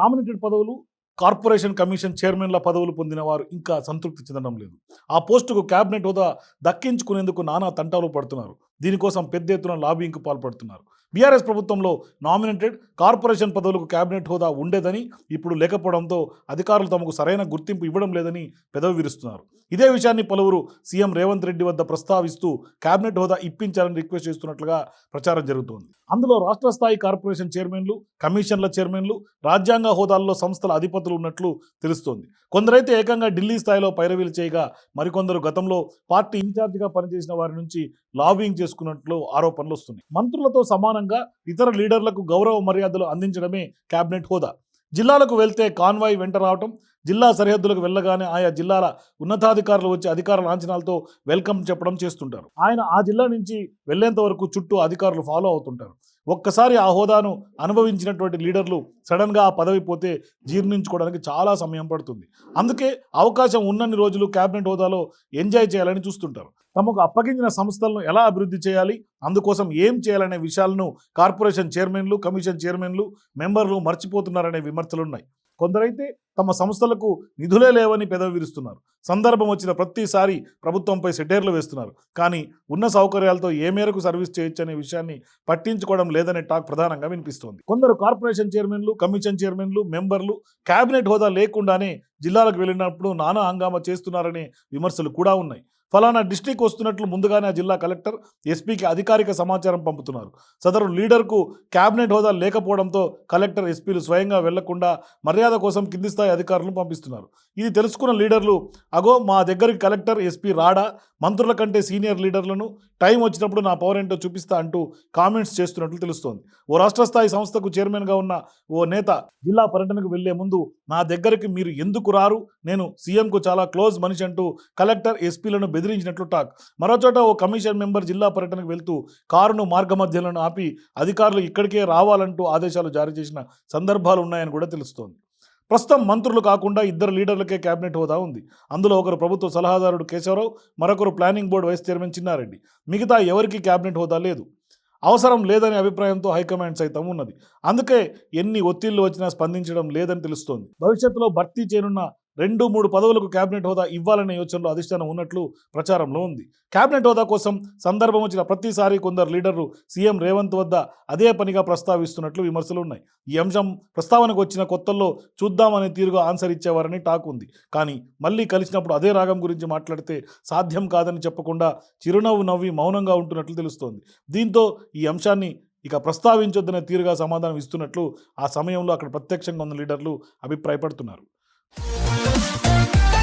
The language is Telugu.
నామినేటెడ్ పదవులు కార్పొరేషన్ కమిషన్ చైర్మన్ల పదవులు పొందిన వారు ఇంకా సంతృప్తి చెందడం లేదు. ఆ పోస్టుకు క్యాబినెట్ హోదా దక్కించుకునేందుకు నానా తంటాలు పడుతున్నారు. దీనికోసం పెద్ద ఎత్తున లాబింగ్కు పాల్పడుతున్నారు. బీఆర్ఎస్ ప్రభుత్వంలో నామినేటెడ్ కార్పొరేషన్ పదవులకు కేబినెట్ హోదా ఉండేదని ఇప్పుడు లేకపోవడంతో అధికారులు తమకు సరైన గుర్తింపు ఇవ్వడం లేదని పెదవి విరుస్తున్నారు. ఇదే విషయాన్ని పలువురు సీఎం రేవంత్ రెడ్డి వద్ద ప్రస్తావిస్తూ కేబినెట్ హోదా ఇప్పించాలని రిక్వెస్ట్ చేస్తున్నట్లుగా ప్రచారం జరుగుతోంది. అందులో రాష్ట్ర స్థాయి కార్పొరేషన్ చైర్మన్లు కమిషన్ల చైర్మన్లు రాజ్యాంగ హోదాల్లో సంస్థల అధిపతులు ఉన్నట్లు తెలుస్తోంది. కొందరైతే ఏకంగా ఢిల్లీ స్థాయిలో పైరవీలు చేయగా మరికొందరు గతంలో పార్టీ ఇన్ఛార్జిగా పనిచేసిన వారి నుంచి లాబింగ్ చేసుకున్నట్లు ఆరోపణలు వస్తున్నాయి. మంత్రులతో సమానంగా ఇతర లీడర్లకు గౌరవ మర్యాదలు అందించడమే కేబినెట్ హోదా. జిల్లాలకు వెళ్తే కాన్వాయ్ వెంట రావటం జిల్లా సరిహద్దులకు వెళ్ళగానే ఆయా జిల్లాల ఉన్నతాధికారులు వచ్చి అధికార లాంఛనాలతో వెల్కమ్ చెప్పడం చేస్తుంటారు. ఆయన ఆ జిల్లా నుంచి వెళ్ళేంత వరకు చుట్టూ అధికారులు ఫాలో అవుతుంటారు. ఒక్కసారి ఆ హోదాను అనుభవించినటువంటి లీడర్లు సడన్గా ఆ పదవి పోతే జీర్ణించుకోవడానికి చాలా సమయం పడుతుంది. అందుకే అవకాశం ఉన్నన్ని రోజులు కేబినెట్ హోదాలో ఎంజాయ్ చేయాలని చూస్తుంటారు. తమకు అప్పగించిన సంస్థలను ఎలా అభివృద్ధి చేయాలి? అందుకోసం ఏం చేయాలనే విషయాలను కార్పొరేషన్ చైర్మన్లు కమిషన్ చైర్మన్లు మెంబర్లు మర్చిపోతున్నారనే విమర్శలున్నాయి. కొందరైతే తమ సంస్థలకు నిధులే లేవని పెదవి విరుస్తున్నారు. సందర్భం వచ్చిన ప్రతిసారి ప్రభుత్వంపై సెటేర్లు వేస్తున్నారు. కానీ ఉన్న సౌకర్యాలతో ఏ మేరకు సర్వీస్ చేయొచ్చు అనే విషయాన్ని పట్టించుకోవడం లేదనే టాక్ ప్రధానంగా వినిపిస్తోంది. కొందరు కార్పొరేషన్ చైర్మన్లు కమిషన్ చైర్మన్లు మెంబర్లు కేబినెట్ హోదా లేకుండానే జిల్లాలకు వెళ్ళినప్పుడు నానా హంగామా చేస్తున్నారనే విమర్శలు కూడా ఉన్నాయి. ఫలానా డిస్టిక్ వస్తున్నట్లు ముందుగానే ఆ జిల్లా కలెక్టర్ ఎస్పీకి అధికారిక సమాచారం పంపుతున్నారు. సదరు లీడర్కు క్యాబినెట్ హోదా లేకపోవడంతో కలెక్టర్ ఎస్పీలు స్వయంగా వెళ్ళకుండా మర్యాద కోసం కింది స్థాయి అధికారులను పంపిస్తున్నారు. ఇది తెలుసుకున్న లీడర్లు అగో మా దగ్గరికి కలెక్టర్ ఎస్పీ రాడా మంత్రుల కంటే సీనియర్ లీడర్లను టైం వచ్చినప్పుడు నా పవర్ ఏంటో చూపిస్తా అంటూ కామెంట్స్ చేస్తున్నట్లు తెలుస్తోంది. ఓ రాష్ట్ర స్థాయి సంస్థకు చైర్మన్గా ఉన్న ఓ నేత జిల్లా పర్యటనకు వెళ్ళే ముందు నా దగ్గరికి మీరు ఎందుకు రారు? నేను సీఎంకు చాలా క్లోజ్ మనిషి అంటూ కలెక్టర్ ఎస్పీలను బెదిరించినట్లు టాక్. మరోచోట ఓ కమిషన్ మెంబర్ జిల్లా పర్యటనకు వెళ్తూ కారును మార్గమధ్యలను ఆపి అధికారులు ఇక్కడికే రావాలంటూ ఆదేశాలు జారీ చేసిన సందర్భాలు ఉన్నాయని కూడా తెలుస్తోంది. ప్రస్తుతం మంత్రులు కాకుండా ఇద్దరు లీడర్లకే కేబినెట్ హోదా ఉంది. అందులో ఒకరు ప్రభుత్వ సలహాదారుడు కేశవరావు మరొకరు planning board vice chairman Chinna Reddy. మిగతా ఎవరికి కేబినెట్ హోదా లేదు. అవసరం లేదనే అభిప్రాయంతో హైకమాండ్ సైతం ఉన్నది. అందుకే ఎన్ని ఒత్తిళ్ళు వచ్చినా స్పందించడం లేదని తెలుస్తోంది. భవిష్యత్తులో భర్తీ చేయనున్న రెండు మూడు పదవులకు కేబినెట్ హోదా ఇవ్వాలనే యోచనలో అధిష్టానం ఉన్నట్లు ప్రచారంలో ఉంది. కేబినెట్ హోదా కోసం సందర్భం వచ్చిన ప్రతిసారి కొందరు లీడర్లు సీఎం రేవంత్ వద్ద అదే పనిగా ప్రస్తావిస్తున్నట్లు విమర్శలు ఉన్నాయి. ఈ అంశం ప్రస్తావనకు వచ్చిన కొత్తల్లో చూద్దామనే తీరుగా ఆన్సర్ ఇచ్చేవారని టాక్ ఉంది. కానీ మళ్ళీ కలిసినప్పుడు అదే రాగం గురించి మాట్లాడితే సాధ్యం కాదని చెప్పకుండా చిరునవ్వు నవ్వి మౌనంగా ఉంటున్నట్లు తెలుస్తోంది. దీంతో ఈ అంశాన్ని ఇక ప్రస్తావించొద్దనే తీరుగా సమాధానం ఇస్తున్నట్లు ఆ సమయంలో అక్కడ ప్రత్యక్షంగా ఉన్న లీడర్లు అభిప్రాయపడుతున్నారు.